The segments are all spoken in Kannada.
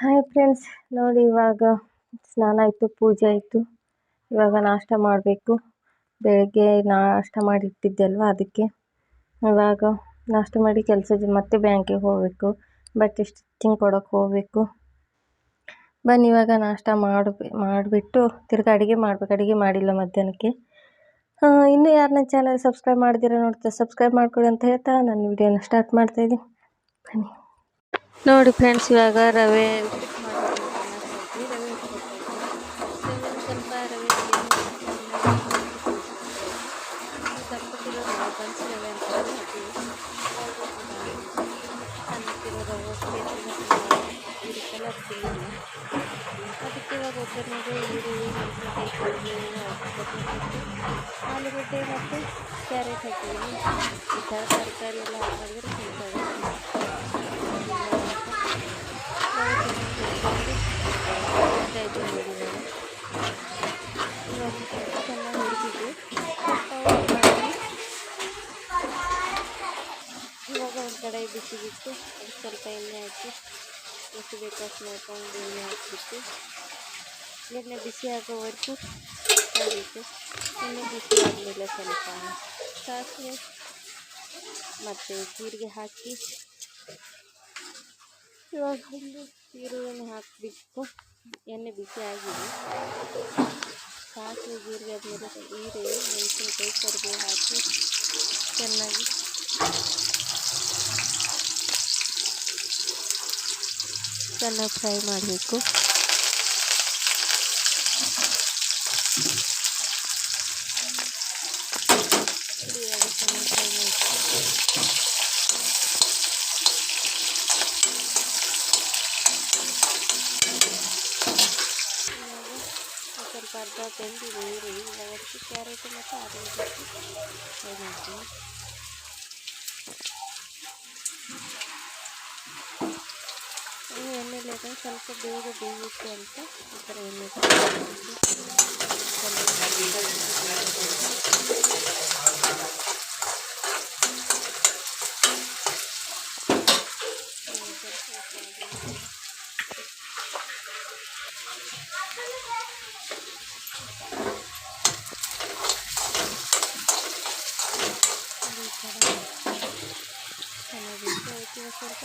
ಹಾಯ್ ಫ್ರೆಂಡ್ಸ್ ನೋಡಿ ಇವಾಗ ಸ್ನಾನ ಆಯಿತು, ಪೂಜೆ ಆಯಿತು. ಇವಾಗ ನಾಷ್ಟ ಮಾಡಬೇಕು. ಬೆಳಗ್ಗೆ ನಾಷ್ಟ ಮಾಡಿಟ್ಟಿದ್ದೆ ಅಲ್ವಾ ಅದಕ್ಕೆ. ಇವಾಗ ನಾಷ್ಟ ಮಾಡಿ ಕೆಲಸ ಮತ್ತೆ ಬ್ಯಾಂಕಿಗೆ ಹೋಗಬೇಕು. ಬಟ್ಟೆ ಸ್ಟಿಚಿಂಗ್ ಕೊಡೋಕ್ಕೆ ಹೋಗಬೇಕು. ಬನ್ನಿ, ಇವಾಗ ನಾಷ್ಟ ಮಾಡಿ, ಮಾಡಿಬಿಟ್ಟು ತಿರ್ಗಿ ಅಡುಗೆ ಮಾಡಬೇಕು. ಅಡುಗೆ ಮಾಡಿಲ್ಲ ಮಧ್ಯಾಹ್ನಕ್ಕೆ. ಇನ್ನೂ ಯಾರು ನನ್ನ ಚಾನಲ್ ಸಬ್ಸ್ಕ್ರೈಬ್ ಮಾಡಿದಿರ ನೋಡ್ತಾ ಸಬ್ಸ್ಕ್ರೈಬ್ ಮಾಡ್ಕೊಳ್ಳಿ ಅಂತ ಹೇಳ್ತಾ ನಾನು ವಿಡಿಯೋನ ಸ್ಟಾರ್ಟ್ ಮಾಡ್ತಾಯಿದ್ದೀನಿ ಬನ್ನಿ. ನೋಡಿ ಫ್ರೆಂಡ್ಸ್, ಇವಾಗ ರವೆ ಸ್ವಲ್ಪ ರವೆ ಅದಕ್ಕೆ ಇವಾಗ ಆಲೂಗಡ್ಡೆ ಮತ್ತು ಕ್ಯಾರೆಟ್ ಹಾಕಿದ್ದೀನಿ. ಈ ಥರ ತರಕಾರಿ ಎಲ್ಲ ಹಾಕಿದ್ರೆ ಆಯಿತು ನೋಡಿ ಇವಾಗ ಚೆನ್ನಾಗಿ ಹುರಿದಿದ್ದು ಇವಾಗ ಒಂದು ಕಡೆ ಬಿಸಿ ಬಿಟ್ಟು ಅದಕ್ಕೆ ಸ್ವಲ್ಪ ಎಣ್ಣೆ ಹಾಕಿ ಎಷ್ಟು ಬೇಕು ಅಷ್ಟು ನೋಡ್ಕೊಂಡು ಎಣ್ಣೆ ಹಾಕಿಬಿಟ್ಟು ಎಣ್ಣೆ ಬಿಸಿ ಆಗೋವರೆಗೂ ಕಾಯಬೇಕು ಎಣ್ಣೆ ಬಿಸಿ ಆದಮೇಲೆ ಸ್ವಲ್ಪ ಸಾಸಿವೆ ಮತ್ತು ಜೀರಿಗೆ ಹಾಕಿ ಇವಾಗ ಒಂದು ಈರುಳ್ಳಿನ ಹಾಕಬೇಕು ಎಣ್ಣೆ ಬಿಸಿ ಆಗಿದೆ. ಸಾಸಿವೆ, ಜೀರಿಗೆ, ಆದಮೇಲೆ ಈರುಳ್ಳಿ ಮೆಣಸಿನಕಾಯಿ, ಕರಿಬೇವು ಹಾಕಿ ಚೆನ್ನಾಗಿ ಚೆನ್ನಾಗಿ ಫ್ರೈ ಮಾಡಬೇಕು ಚೆನ್ನಾಗಿ ಫ್ರೈ ಮಾಡಬೇಕು ಸ್ವಲ್ಪ ಅರ್ಧ ಬೆಂದಿದೆ ಈರುಳ್ಳಿ ಇವಾಗ ಅದಕ್ಕೆ ಕ್ಯಾರೆಟ್ ಮತ್ತು ಆಲೂಗಡ್ಡೆ ಫ್ರೈ ಮಾಡ್ತೀನಿ ಎಣ್ಣೆಲಿ ಸ್ವಲ್ಪ ಬೇಗ ಬೇಯುತ್ತೆ ಅಂತ ಈ ಥರ ಎಣ್ಣೆ ಸ್ವಲ್ಪ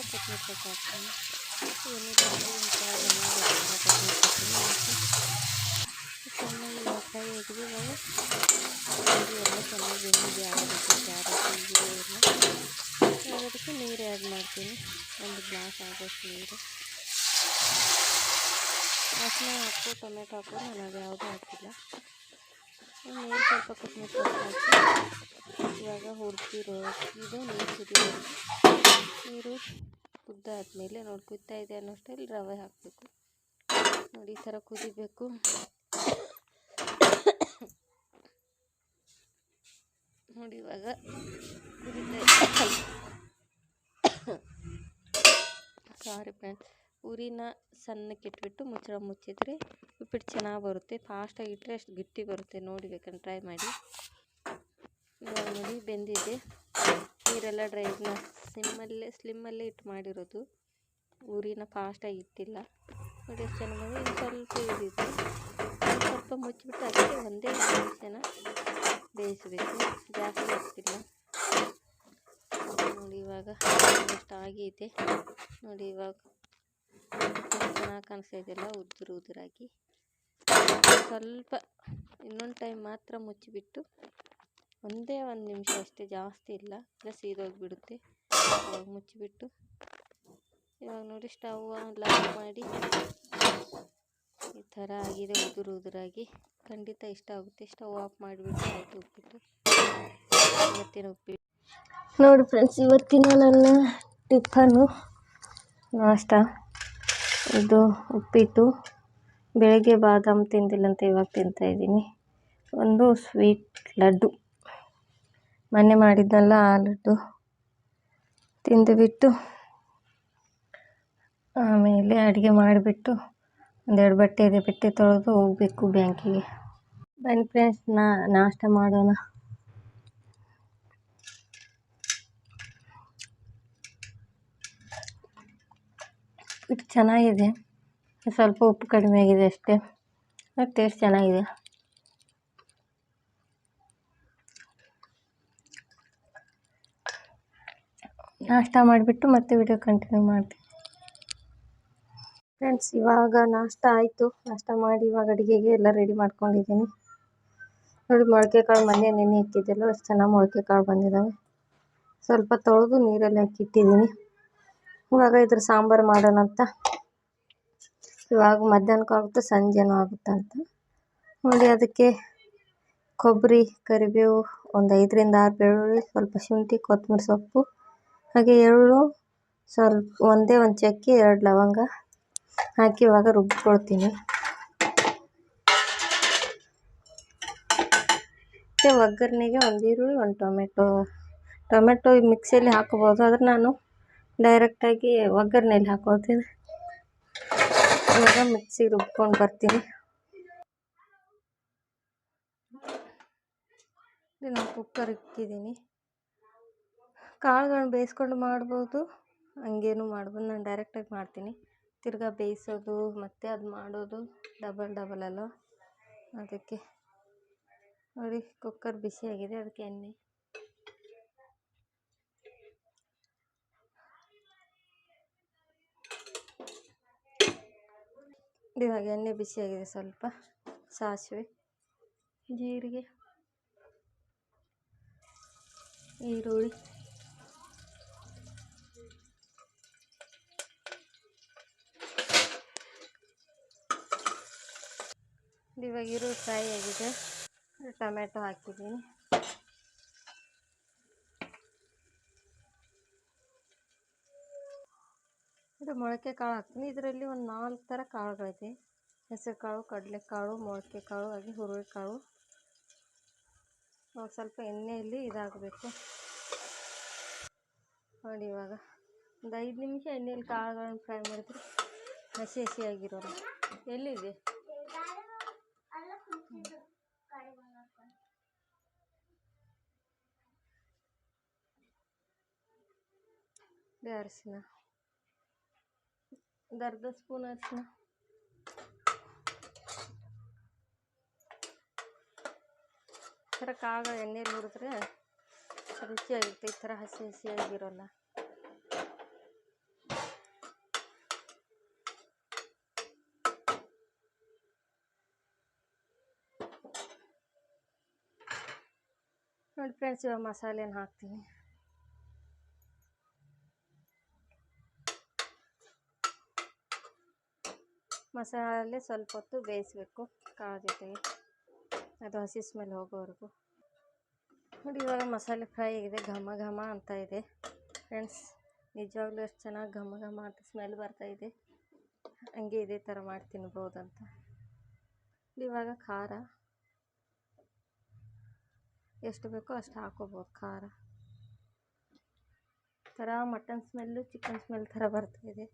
ಸೊಪ್ಪು ಹಾಕ್ತೀನಿ ಚೆನ್ನಾಗಿ ಫ್ರೈ ಆಗಿದೆ ಇವಾಗ ಎಲ್ಲ ಚೆನ್ನಾಗಿ ಬೆಂದಿದೆ ಆಗೋದಕ್ಕೆ ಕ್ಯಾರೆಟ್ ಎಲ್ಲ ಅದಕ್ಕೆ ನೀರು ಆ್ಯಡ್ ಮಾಡ್ತೀನಿ ಒಂದು ಗ್ಲಾಸ್ ಆಗೋಷ್ಟು ನೀರು ಅರ್ಶಿನ ಹಾಕು ಟೊಮೆಟೊ ಹಾಕು ನಾನು ಅದು ಯಾವುದೂ ಹಾಕಿಲ್ಲ ನೀರು ಸ್ವಲ್ಪ ಕೊತ್ತಂಬರಿ ಹಾಕಿ ಇವಾಗ ಹುರಿದಿರೋ ಇದು ನೀರು ಕುದಿಯೋ ನೀರು ಕುದ್ದಾದ್ಮೇಲೆ ನೋಡಿ ಕುದ್ತಾ ಇದೆ ಅನ್ನೋಷ್ಟರಲ್ಲಿ ರವೆ ಹಾಕಬೇಕು. ನೋಡಿ ಈ ಥರ ಕುದಿಬೇಕು. ನೋಡಿ ಇವಾಗ ಸಾರಿ ಫ್ರೆಂಡ್ಸ್ ಉರಿನ ಸಣ್ಣಕ್ಕೆ ಇಟ್ಬಿಟ್ಟು ಮುಚ್ಚಳ ಮುಚ್ಚಿದ್ರೆ ಉಪ್ಪಿಟ್ಟು ಚೆನ್ನಾಗಿ ಬರುತ್ತೆ. ಫಾಸ್ಟಾಗಿ ಇಟ್ಟರೆ ಅಷ್ಟು ಗಟ್ಟಿ ಬರುತ್ತೆ. ನೋಡಿ ಬೇಕಂದ್ರೆ ಟ್ರೈ ಮಾಡಿ. ಇವಾಗ ನೋಡಿ ಬೆಂದಿದೆ. ನೀರೆಲ್ಲ ಡ್ರೈ ಸಿಮ್ಮಲ್ಲೇ ಸ್ಲಿಮ್ಮಲ್ಲೇ ಇಟ್ಟು ಮಾಡಿರೋದು. ಉರಿನ ಫಾಸ್ಟಾಗಿ ಇಟ್ಟಿಲ್ಲ. ನೋಡಿ ಎಷ್ಟು ಚೆನ್ನಾಗಿ ಇನ್ನು ಸ್ವಲ್ಪ ಇದಿದೆ ಸ್ವಲ್ಪ ಮುಚ್ಚಿಬಿಟ್ಟು ಅದಕ್ಕೆ ಒಂದೇ ನಿಮಿಷನ ಬೇಯಿಸಬೇಕು. ಜಾಸ್ತಿ ಹಾಕ್ತಿಲ್ಲ ನೋಡಿ ಇವಾಗ ಎಷ್ಟು ಆಗಿದೆ. ನೋಡಿ ಇವಾಗ ಚೆನ್ನಾಗಿ ಕಾಣಿಸ್ತಾ ಇದೆಯಲ್ಲ ಉದುರು ಉದುರಾಗಿ. ಸ್ವಲ್ಪ, ಇನ್ನೊಂದು ಟೈಮ್ ಮಾತ್ರ ಮುಚ್ಚಿಬಿಟ್ಟು ಒಂದೇ ಒಂದು ನಿಮಿಷ ಅಷ್ಟೇ ಜಾಸ್ತಿ ಇಲ್ಲ. ಇಲ್ಲ ಸೀದೋಗಿಬಿಡುತ್ತೆ. ಮುಚ್ಚಿಬಿಟ್ಟು. ಇವಾಗ ನೋಡಿ ಸ್ಟವ್ ಲಾಕ್ ಮಾಡಿ. ಈ ಥರ ಆಗಿದೆ ಉದುರು ಉದುರಾಗಿ. ಖಂಡಿತ ಇಷ್ಟ ಆಗುತ್ತೆ. ಸ್ಟವ್ ಆಫ್ ಮಾಡಿಬಿಟ್ಟು ಆಯಿತು, ಉಪ್ಪಿಟ್ಟು. ಇವತ್ತಿನ ಉಪ್ಪಿಟ್ಟು. ನೋಡಿ ಫ್ರೆಂಡ್ಸ್, ಇವತ್ತಿನ ನನ್ನ ಟಿಫನು ನಾಷ್ಟ. ಇದು ಉಪ್ಪಿಟ್ಟು. ಬೆಳಗ್ಗೆ ಬಾದಾಮ್ ತಿಂದಿಲ್ಲ ಅಂತ ಇವಾಗ ತಿಂತಾಯಿದ್ದೀನಿ ಒಂದು ಸ್ವೀಟ್ ಲಡ್ಡು. ಮೊನ್ನೆ ಮಾಡಿದ್ದಲ್ಲ ಆ ಲಡ್ಡು. ತಿಂದುಬಿಟ್ಟು ಆಮೇಲೆ ಅಡುಗೆ ಮಾಡಿಬಿಟ್ಟು ಒಂದೆರಡು ಬಟ್ಟೆ ಇದೆ, ಬಟ್ಟೆ ತೊಳೆದು ಹೋಗಬೇಕು ಬ್ಯಾಂಕಿಗೆ. ಬನ್ನಿ ಫ್ರೆಂಡ್ಸ್ ನಾ ನಾಷ್ಟ ಮಾಡೋಣ. ಇದು ಚೆನ್ನಾಗಿದೆ. ಸ್ವಲ್ಪ ಉಪ್ಪು ಕಡಿಮೆ ಆಗಿದೆ ಅಷ್ಟೇ ಟೇಸ್ಟ್ ಚೆನ್ನಾಗಿದೆ. ನಾಷ್ಟ ಮಾಡಿಬಿಟ್ಟು ಮತ್ತೆ ವಿಡಿಯೋ ಕಂಟಿನ್ಯೂ ಮಾಡ್ತೀನಿ. ಫ್ರೆಂಡ್ಸ್ ಇವಾಗ ನಾಷ್ಟ ಆಯಿತು. ನಾಷ್ಟ ಮಾಡಿ ಇವಾಗ ಅಡುಗೆಗೆ ಎಲ್ಲ ರೆಡಿ ಮಾಡ್ಕೊಂಡಿದ್ದೀನಿ. ನೋಡಿ ಮೊಳಕೆ ಕಾಳು ಮನೆ ನೆನೆ ಇಕ್ಕಿದ್ದೆಲ್ಲ ಅಷ್ಟು ಚೆನ್ನಾಗಿ ಮೊಳಕೆ ಕಾಳು ಬಂದಿದ್ದಾವೆ ಸ್ವಲ್ಪ ತೊಳೆದು ನೀರಲ್ಲಿ ಹಾಕಿ ಇಟ್ಟಿದ್ದೀನಿ. ಇವಾಗ ಇದ್ರ ಸಾಂಬಾರು ಮಾಡೋಣ ಅಂತ. ಇವಾಗ ಮಧ್ಯಾಹ್ನಕ್ಕೂ ಆಗುತ್ತೆ, ಸಂಜೆನೂ ಆಗುತ್ತೆ ಅಂತ. ನೋಡಿ, ಅದಕ್ಕೆ ಕೊಬ್ಬರಿ, ಕರಿಬೇವು, ಒಂದು ಐದರಿಂದ ಆರು ಬೆಳ್ಳುಳ್ಳಿ, ಸ್ವಲ್ಪ ಶುಂಠಿ, ಕೊತ್ತಂಬರಿ ಸೊಪ್ಪು ಹಾಗೆ ಎಳ್ಳು ಸ್ವಲ್ಪ ಒಂದೇ ಒಂದು ಚಕ್ಕೆ ಎರಡು ಲವಂಗ ಹಾಕಿ ಇವಾಗ ರುಬ್ಕೊಳ್ತೀನಿ. ಮತ್ತು ಒಗ್ಗರಣೆಗೆ ಒಂದು ಈರುಳ್ಳಿ ಒಂದು ಟೊಮೆಟೊ. ಟೊಮೆಟೊ ಮಿಕ್ಸಿಯಲ್ಲಿ ಹಾಕೋಬೋದು, ಆದರೆ ನಾನು ಡೈರೆಕ್ಟಾಗಿ ಒಗ್ಗರಣೆಯಲ್ಲಿ ಹಾಕೋತೀನಿ ಇವಾಗ ಮಿಕ್ಸಿಗೆ ರುಬ್ಕೊಂಡು ಬರ್ತೀನಿ. ನಾನು ಕುಕ್ಕರ್ ಇಕ್ಕಿದ್ದೀನಿ. ಕಾಳುಗಳನ್ನ ಬೇಯಿಸ್ಕೊಂಡು ಮಾಡ್ಬೋದು. ಹಂಗೇನು ಮಾಡ್ಬೋದು. ನಾನು ಡೈರೆಕ್ಟಾಗಿ ಮಾಡ್ತೀನಿ. ತಿರ್ಗಾ ಬೇಯಿಸೋದು, ಮತ್ತು ಅದು ಮಾಡೋದು ಡಬಲ್ ಡಬಲ್ ಅಲ್ಲ. ಅದಕ್ಕೆ ನೋಡಿ ಕುಕ್ಕರ್ ಬಿಸಿಯಾಗಿದೆ ಅದಕ್ಕೆ ಎಣ್ಣೆ. ಇವಾಗ ಎಣ್ಣೆ ಬಿಸಿಯಾಗಿದೆ ಸ್ವಲ್ಪ. ಸಾಸಿವೆ, ಜೀರಿಗೆ, ಈರುಳ್ಳಿ. ಇವಾಗ ಈರುಳ್ಳಿ ಫ್ರೈ ಆಗಿದೆ. ಟೊಮೆಟೊ ಹಾಕಿದ್ದೀನಿ. ಇದು ಮೊಳಕೆ ಕಾಳು ಹಾಕ್ತೀನಿ. ಇದರಲ್ಲಿ ಒಂದು ನಾಲ್ಕು ಥರ ಕಾಳುಗಳಿದೆ. ಹೆಸರು ಕಾಳು ಕಡಲೆಕಾಳು ಮೊಳಕೆ ಕಾಳು, ಹಾಗೆ ಹುರುಳಿಕಾಳು ಸ್ವಲ್ಪ ಎಣ್ಣೆಯಲ್ಲಿ ಇದಾಗಬೇಕು. ನೋಡಿ ಇವಾಗ ಒಂದು ಐದು ನಿಮಿಷ ಎಣ್ಣೆಯಲ್ಲಿ ಕಾಳುಗಳನ್ನು ಫ್ರೈ ಮಾಡಿದ್ರೆ ಹಸಿ ಹಸಿಯಾಗಿರೋಲ್ಲ ಎಲ್ಲಿದೆ? ಇದು ಅರಿಶಿನ ಒಂದು ಸ್ಪೂನ್ ಅರಿಶಿನ ಈ ಥರ ಕಾಳು ಎಣ್ಣೆಲಿ ಹುರಿದ್ರೆ ರುಚಿಯಾಗಿರುತ್ತೆ ಈ ಥರ ಹಸಿ ಹಸಿಯಾಗಿರೋಲ್ಲ. ನೋಡಿ ಫ್ರೆಂಡ್ಸ್, ಇವಾಗ ಮಸಾಲೆನ ಹಾಕ್ತೀನಿ. ಮಸಾಲೆ ಸ್ವಲ್ಪ ಹೊತ್ತು ಬೇಯಿಸ್ಬೇಕು ಕಾಳು ಜೊತೆಗೆ. ಅದು ಹಸಿ ಸ್ಮೆಲ್ ಹೋಗೋವರೆಗೂ. ನೋಡಿ ಇವಾಗ ಮಸಾಲೆ ಫ್ರೈ ಆಗಿದೆ, ಘಮ ಘಮ ಅಂತ ಇದೆ. ಫ್ರೆಂಡ್ಸ್, ನಿಜವಾಗ್ಲೂ ಎಷ್ಟು ಚೆನ್ನಾಗಿ ಘಮ ಘಮ ಅಂತ ಸ್ಮೆಲ್ ಬರ್ತಾ ಇದೆ. ಹಂಗೆ ಇದೇ ಥರ ಮಾಡಿ ತಿನ್ಬೋದಂತ. ಇವಾಗ ಖಾರ. ಎಷ್ಟು ಬೇಕೋ ಅಷ್ಟು ಹಾಕೋಬೋದು ಖಾರ. ಥರ ಮಟನ್ ಸ್ಮೆಲ್ಲು ಚಿಕನ್ ಸ್ಮೆಲ್ ಥರ ಬರ್ತಾ ಇದೆ.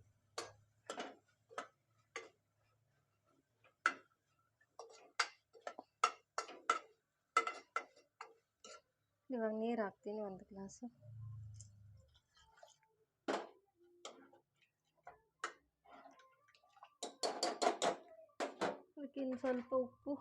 ಇವಾಗ ನೀರು ಹಾಕ್ತೀನಿ ಒಂದು ಗ್ಲಾಸು. ಅದಕ್ಕೆ ಇನ್ನು ಸ್ವಲ್ಪ ಉಪ್ಪು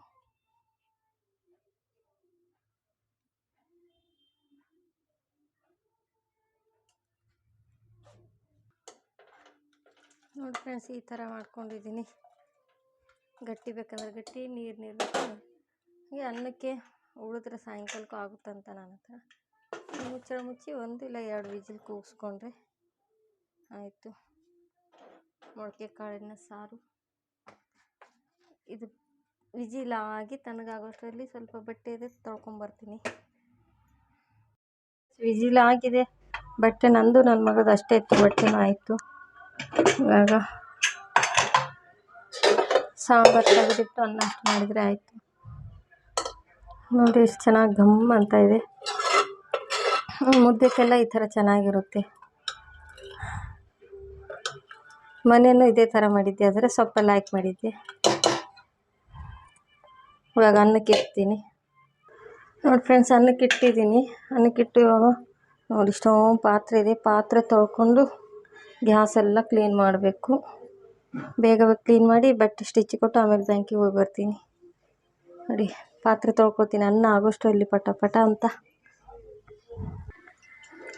ನೋಡಿ ಫ್ರೆಂಡ್ಸ್, ಈ ಥರ ಮಾಡ್ಕೊಂಡಿದ್ದೀನಿ. ಗಟ್ಟಿ ಬೇಕಂದ್ರೆ ಗಟ್ಟಿ, ನೀರು ನೀರು ಬೇಕು. ಹೀಗೆ ಅನ್ನಕ್ಕೆ ಉಳಿದ್ರೆ ಸಾಯಂಕಾಲಕ್ಕೂ ಆಗುತ್ತಂತ ನನ್ನ ಹತ್ರ. ಮುಚ್ಚಳ ಮುಚ್ಚಿ ಒಂದು ಇಲ್ಲ ಎರಡು ವಿಜಿಲ್ ಕೂಗಿಸ್ಕೊಂಡ್ರೆ ಆಯಿತು. ಮೊಳಕೆ ಕಾಳಿನ ಸಾರು. ಇದು ವಿಜಿಲ್ ಆಗಿ ತಣ್ಣಗಾಗೋಷ್ಟರಲ್ಲಿ ಸ್ವಲ್ಪ ಬಟ್ಟೆ ಇದೆ, ತೊಳ್ಕೊಂಬರ್ತೀನಿ. ವಿಜಿಲ್ ಆಗಿದೆ. ಬಟ್ಟೆ ನಂದು ನನ್ನ ಮಗದು ಅಷ್ಟೇ ಇತ್ತು, ಬಟ್ಟೆನೂ ಆಯಿತು. ಇವಾಗ ಸಾಂಬಾರು ತೆಗೆದಿಟ್ಟು ಅನ್ನ ಮಾಡಿದರೆ ಆಯಿತು. ನೋಡಿ ಎಷ್ಟು ಚೆನ್ನಾಗಿ ಘಮ್ ಅಂತ ಇದೆ. ಮುದ್ದೆಕ್ಕೆಲ್ಲ ಈ ಥರ ಚೆನ್ನಾಗಿರುತ್ತೆ. ಮನೆಯೂ ಇದೇ ಥರ ಮಾಡಿದ್ದೆ, ಆದರೆ ಸೊಪ್ಪೆಲ್ಲ ಹಾಕಿ ಮಾಡಿದ್ದೆ. ಇವಾಗ ಅನ್ನಕ್ಕೆ ಇಡ್ತೀನಿ. ನೋಡಿ ಫ್ರೆಂಡ್ಸ್, ಅನ್ನಕ್ಕೆ ಇಟ್ಟಿದ್ದೀನಿ. ಅನ್ನಕ್ಕಿಟ್ಟು ಇವಾಗ ನೋಡಿ, ಇಷ್ಟೊಂದು ಪಾತ್ರೆ ಇದೆ. ಪಾತ್ರೆ ತೊಳ್ಕೊಂಡು ಗ್ಯಾಸ್ ಎಲ್ಲ ಕ್ಲೀನ್ ಮಾಡಬೇಕು. ಬೇಗ ಕ್ಲೀನ್ ಮಾಡಿ ಬಟ್ಟೆ ಸ್ಟಿಚ್ ಕೊಟ್ಟು ಆಮೇಲೆ ಬ್ಯಾಂಕಿಗೆ ಹೋಗಿ ಬರ್ತೀನಿ. ನೋಡಿ, ಪಾತ್ರೆ ತೊಳ್ಕೊತೀನಿ. ಅನ್ನ ಆಗೋಷ್ಟರಲ್ಲಿ ಪಟ ಪಟ ಅಂತ.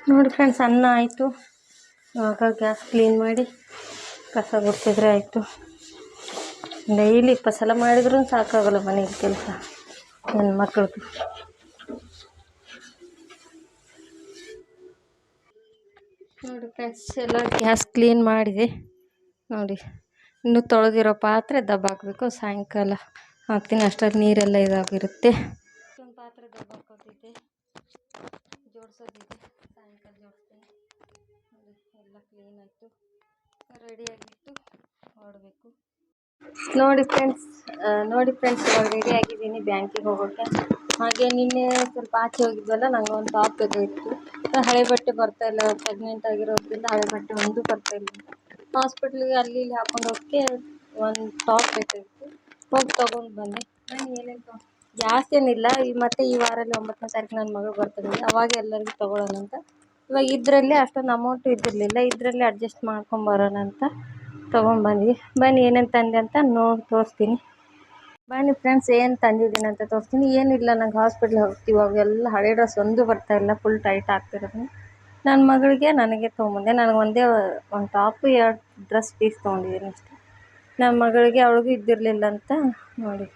ನೋಡಿ ಫ್ರೆಂಡ್ಸ್ ಅನ್ನ ಆಯಿತು. ಆಗ ಗ್ಯಾಸ್ ಕ್ಲೀನ್ ಮಾಡಿ ಕಸ ಗುಡಿಸಿದ್ರೆ ಆಯಿತು. ಡೈಲಿ ಫಸಲ ಸಲ ಮಾಡಿದ್ರೂ ಸಾಕಾಗಲ್ಲ ಮನೆಯಲ್ಲಿ ಕೆಲಸ. ನನ್ನ ಮಕ್ಕಳದು ನೋಡಿ ಫ್ರೆಂಡ್ಸ್, ಎಲ್ಲ ಗ್ಯಾಸ್ ಕ್ಲೀನ್ ಮಾಡಿದೆ. ನೋಡಿ, ಇನ್ನು ತೊಳೆದಿರೋ ಪಾತ್ರೆ ದಬ್ಬ ಹಾಕಬೇಕು. ಸಾಯಂಕಾಲ ಹಾಕ್ತೀನಿ. ಅಷ್ಟರಲ್ಲಿ ನೀರೆಲ್ಲ ಇದಾಗಿರುತ್ತೆ. ಒಂದು ಪಾತ್ರೆ ದಬ್ಬಾಕೋದಿದೆ ಜೋಡಿಸೋದಿದೆ. ಸಾಯಂಕಾಲ ಜೋಡಿಸ್ತೀನಿ. ನೋಡಿ, ಎಲ್ಲ ಕ್ಲೀನ್ ಆಯಿತು. ರೆಡಿಯಾಗಿಟ್ಟು ಹೊರಡಬೇಕು ನೋಡಿ ಫ್ರೆಂಡ್ಸ್ ನೋಡಿ ಫ್ರೆಂಡ್ಸ್ ಇವಾಗ ರೆಡಿ ಆಗಿದ್ದೀನಿ ಬ್ಯಾಂಕಿಗೆ ಹೋಗೋಕ್ಕೆ ಹಾಗೆ ನಿನ್ನೆ ಸ್ವಲ್ಪ ಆಚೆ ಹೋಗಿದ್ವಲ್ಲ, ನಂಗೆ ಒಂದು ಟಾಪ್ ಬೇಕಾಗಿತ್ತು ಹಳೆ ಬಟ್ಟೆ ಬರ್ತಾ ಇಲ್ಲ ಪ್ರೆಗ್ನೆಂಟ್ ಆಗಿರೋದ್ರಿಂದ ಹಳೆ ಬಟ್ಟೆ ಒಂದು ಬರ್ತಾ ಇಲ್ಲ. ಹಾಸ್ಪಿಟ್ಲಿಗೆ ಅಲ್ಲಿ ಇಲ್ಲಿ ಹಾಕೊಂಡು ಹೋಗೋಕ್ಕೆ ಒಂದು ಟಾಪ್ ಬೇಕಾಗಿತ್ತು ಹೋಗಿ ತೊಗೊಂಡು ಬಂದೆ. ನಾನು ಏನೇನು ಜಾಸ್ತಿ ಏನಿಲ್ಲ. ಈ ಮತ್ತೆ ಈ ವಾರಲ್ಲಿ ಒಂಬತ್ತನೇ ತಾರೀಕು ನನ್ನ ಮಗಳು ಬರ್ತದೆ. ಅವಾಗ ಎಲ್ಲರಿಗೂ ತೊಗೊಳ್ಳೋಣ ಅಂತ. ಇವಾಗ ಇದರಲ್ಲಿ ಅಷ್ಟೊಂದು ಅಮೌಂಟು ಇದ್ದಿರಲಿಲ್ಲ. ಇದರಲ್ಲಿ ಅಡ್ಜಸ್ಟ್ ಮಾಡ್ಕೊಂಬರೋಣ ಅಂತ. ತೊಗೊಂಡ್ಬಂದ್ವಿ ಬನ್ನಿ, ಏನೇನು ತಂದೆ ಅಂತ ನೋಡಿ ತೋರಿಸ್ತೀನಿ. ಬನ್ನಿ ಫ್ರೆಂಡ್ಸ್ ಏನು ತಂದಿದ್ದೀನಿ ಅಂತ ತೋರಿಸ್ತೀನಿ. ಏನಿಲ್ಲ, ನಂಗೆ ಹಾಸ್ಪಿಟ್ಲಿಗೆ ಹೋಗ್ತೀವಿ. ಎಲ್ಲ ಹಳೆ ಡ್ರೆಸ್ ಒಂದು ಬರ್ತಾ ಇಲ್ಲ. ಫುಲ್ ಟೈಟ್ ಆಗ್ತಿರೋದು. ನನ್ನ ಮಗಳಿಗೆ ನನಗೆ ತೊಗೊಂಬಂದೆ ನನಗೆ ಒಂದೇ ಒಂದು ಟಾಪು ಎರಡು ಡ್ರೆಸ್ ಪೀಸ್ ತೊಗೊಂಡಿದ್ದೀನಿ ಅಷ್ಟೇ. ನನ್ನ ಮಗಳಿಗೆ ಅವಳಿಗೂ ಇದ್ದಿರಲಿಲ್ಲ ಅಂತ ನೋಡಿ.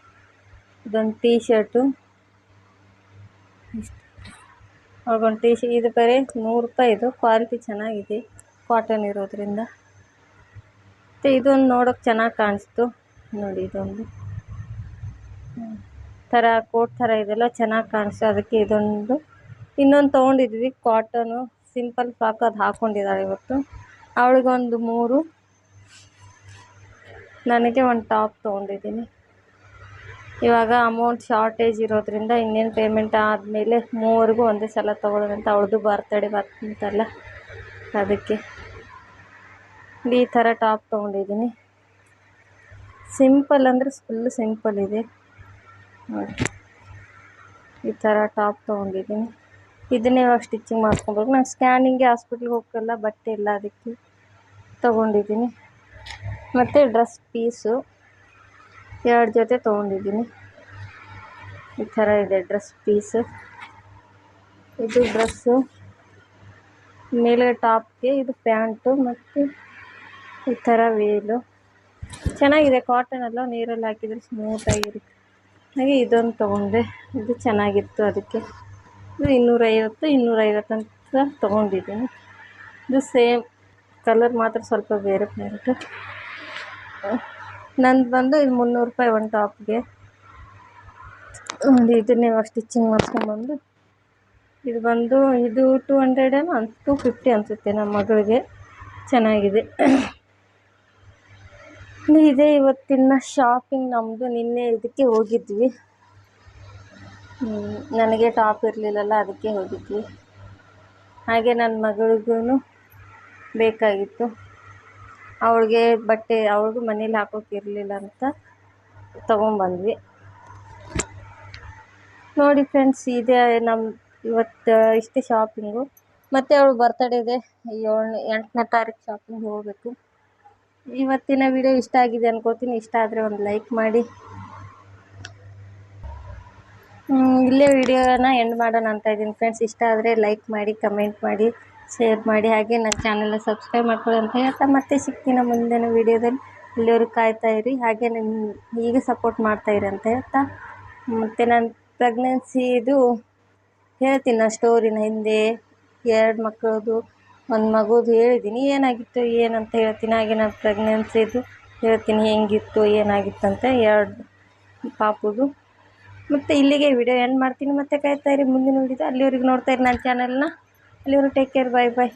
ಇದೊಂದು ಟೀ ಶರ್ಟು ಅವ್ಳಿಗೊಂದು ಟೀ ಶರ್ಟ್ ಇದು ಬೇರೆ ನೂರು ರೂಪಾಯಿ. ಇದು ಕ್ವಾಲಿಟಿ ಚೆನ್ನಾಗಿದೆ. ಕಾಟನ್ ಇರೋದ್ರಿಂದ. ಮತ್ತು ಇದೊಂದು ನೋಡೋಕೆ ಚೆನ್ನಾಗಿ ಕಾಣಿಸ್ತು. ನೋಡಿ ಇದೊಂದು. ಥರ ಕೋಟ್ ಥರ ಇದೆಲ್ಲ ಚೆನ್ನಾಗಿ ಕಾಣಿಸ್ತು. ಅದಕ್ಕೆ ಇದೊಂದು. ಇನ್ನೊಂದು ತೊಗೊಂಡಿದ್ವಿ, ಕಾಟನು. ಸಿಂಪಲ್ ಫ್ರಾಕ್ ಅದು ಹಾಕ್ಕೊಂಡಿದ್ದಾಳೆ ಇವತ್ತು. ಅವಳಿಗೊಂದು ಮೂರು. ನನಗೆ ಒಂದು ಟಾಪ್ ತೊಗೊಂಡಿದ್ದೀನಿ. ಇವಾಗ ಅಮೌಂಟ್ ಶಾರ್ಟೇಜ್ ಇರೋದ್ರಿಂದ ಇನ್ನೇನು ಪೇಮೆಂಟ್ ಆದಮೇಲೆ ಮೂವರೆಗೂ ಒಂದೇ ಸಲ ತೊಗೊಳ್ಳೋದಂತ ಅವಳದು ಬರ್ತಡೇ ಬರ್ತಂತಲ್ಲ ಅದಕ್ಕೆ. ಈ ಥರ ಟಾಪ್ ತೊಗೊಂಡಿದ್ದೀನಿ. ಸಿಂಪಲ್ ಅಂದರೆ ಫುಲ್ ಸಿಂಪಲ್ ಇದೆ. ನೋಡಿ ಈ ಥರ ಟಾಪ್ ತೊಗೊಂಡಿದ್ದೀನಿ. ಇದನ್ನೇ ಇವಾಗ ಸ್ಟಿಚಿಂಗ್ ಮಾಡ್ಕೊಬೇಕು ನಾನು ಸ್ಕ್ಯಾನಿಂಗ್ಗೆ ಹಾಸ್ಪಿಟ್ಲಿಗೆ ಹೋಗಲ್ಲ ಬಟ್ಟೆ ಇಲ್ಲ ಅದಕ್ಕೆ ತೊಗೊಂಡಿದ್ದೀನಿ. ಮತ್ತು ಡ್ರೆಸ್ ಪೀಸು ಎರಡು ಜೊತೆ ತೊಗೊಂಡಿದ್ದೀನಿ. ಈ ಥರ ಇದೆ ಡ್ರೆಸ್ ಪೀಸು ಇದು ಡ್ರೆಸ್ಸು ಮೇಲೆ ಟಾಪ್ಗೆ ಇದು ಪ್ಯಾಂಟು ಮತ್ತು ಈ ಥರ ವೇಲು ಚೆನ್ನಾಗಿದೆ ಕಾಟನ್ ಎಲ್ಲ ನೀರಲ್ಲಿ ಹಾಕಿದರೆ ಸ್ಮೂತಾಗಿರುತ್ತೆ ಹಾಗೆ ಇದೊಂದು ತೊಗೊಂಡೆ. ಇದು ಚೆನ್ನಾಗಿತ್ತು ಅದಕ್ಕೆ. ಇದು ಇನ್ನೂರೈವತ್ತು ಇನ್ನೂರೈವತ್ತು ಅಂತ ತೊಗೊಂಡಿದ್ದೀನಿ. ಇದು ಸೇಮ್ ಕಲರ್ ಮಾತ್ರ ಸ್ವಲ್ಪ ಬೇರೆ ಪ್ಯಾಂಟು ನಂದು ಬಂದು ಇದು ಮುನ್ನೂರು ರೂಪಾಯಿ ಒಂದು ಟಾಪ್ಗೆ ಒಂದು ಇದನ್ನೇ ಸ್ಟಿಚಿಂಗ್ ಮಾಡಿಸ್ಕೊಂಬಂದು ಇದು ಬಂದು ಇದು ಟೂ ಹಂಡ್ರೆಡೇನೋ ಅನ್ ಟೂ ಫಿಫ್ಟಿ ಅನಿಸುತ್ತೆ ನಮ್ಮ ಮಗಳಿಗೆ. ಚೆನ್ನಾಗಿದೆ. ಇದೇ ಇವತ್ತಿನ ಶಾಪಿಂಗ್ ನಮ್ಮದು ನಿನ್ನೆ ಇದಕ್ಕೆ ಹೋಗಿದ್ವಿ. ನನಗೆ ಟಾಪ್ ಇರಲಿಲ್ಲಲ್ಲ, ಅದಕ್ಕೆ ಹೋಗಿದ್ವಿ. ಹಾಗೆ ನನ್ನ ಮಗಳಿಗೂ ಬೇಕಾಗಿತ್ತು. ಅವಳಿಗೆ ಬಟ್ಟೆ, ಅವಳಿಗೂ ಮನೇಲಿ ಹಾಕೋಕೆ ಇರಲಿಲ್ಲ ಅಂತ ತೊಗೊಂಬಂದ್ವಿ. ನೋಡಿ ಫ್ರೆಂಡ್ಸ್ ಇದೇ ನಮ್ಮ ಇವತ್ತು ಇಷ್ಟೇ ಶಾಪಿಂಗು ಮತ್ತು ಅವಳು ಬರ್ತಡೇ ಇದೆ. ಏಳನೇ, ಎಂಟನೇ ತಾರೀಕು ಶಾಪಿಂಗ್ ಹೋಗಬೇಕು. ಇವತ್ತಿನ ವಿಡಿಯೋ ಇಷ್ಟ ಆಗಿದೆ ಅನ್ಕೋತೀನಿ. ಇಷ್ಟ ಆದರೆ ಒಂದು ಲೈಕ್ ಮಾಡಿ. ಇಲ್ಲೇ ವಿಡಿಯೋನ ಎಂಡ್ ಮಾಡೋಣ ಅಂತ ಇದ್ದೀನಿ. ಫ್ರೆಂಡ್ಸ್ ಇಷ್ಟ ಆದರೆ ಲೈಕ್ ಮಾಡಿ ಕಮೆಂಟ್ ಮಾಡಿ ಶೇರ್ ಮಾಡಿ. ಹಾಗೆ ನನ್ನ ಚಾನಲ್ನ ಸಬ್ಸ್ಕ್ರೈಬ್ ಮಾಡ್ಕೊಳ್ಳಿ ಅಂತ ಹೇಳ್ತಾ ಮತ್ತೆ ಸಿಗ್ತೀನಿ ಮುಂದಿನ ವಿಡಿಯೋದಲ್ಲಿ. ಇಲ್ಲಿವರೆಗೂ ಕಾಯ್ತಾ ಇರಿ. ಹಾಗೆ ನನ್ನ ಈಗ ಸಪೋರ್ಟ್ ಮಾಡ್ತಾ ಇರಿ ಅಂತ ಹೇಳ್ತಾ ಮತ್ತು ನಾನು ಪ್ರೆಗ್ನೆನ್ಸಿದು ಹೇಳ್ತೀನಿ ನಾನು ಸ್ಟೋರಿನ ಹಿಂದೆ. ಎರಡು ಮಕ್ಕಳದು ಒಂದು ಮಗುದು ಹೇಳಿದ್ದೀನಿ ಏನಾಗಿತ್ತು, ಏನಂತ ಹೇಳ್ತೀನಿ. ಹಾಗೆ ನಾನು ಪ್ರೆಗ್ನೆನ್ಸಿದು ಹೇಳ್ತೀನಿ, ಹೆಂಗಿತ್ತು, ಏನಾಗಿತ್ತು ಅಂತ ಎರಡು ಪಾಪುದು. ಮತ್ತು ಇಲ್ಲಿಗೆ ವಿಡಿಯೋ ಎಂಡ್ ಮಾಡ್ತೀನಿ. ಮತ್ತೆ ಕಾಯ್ತಾ ಇರಿ, ಮುಂದಿನ ವಿಡಿಯೋ ಅಲ್ಲಿವರೆಗೂ ನೋಡ್ತಾ ಇರಿ ನನ್ನ ಚಾನಲ್ನ ಅಲ್ಲಿವರೆಗೂ ಟೇಕ್ ಕೇರ್ ಬಾಯ್ ಬಾಯ್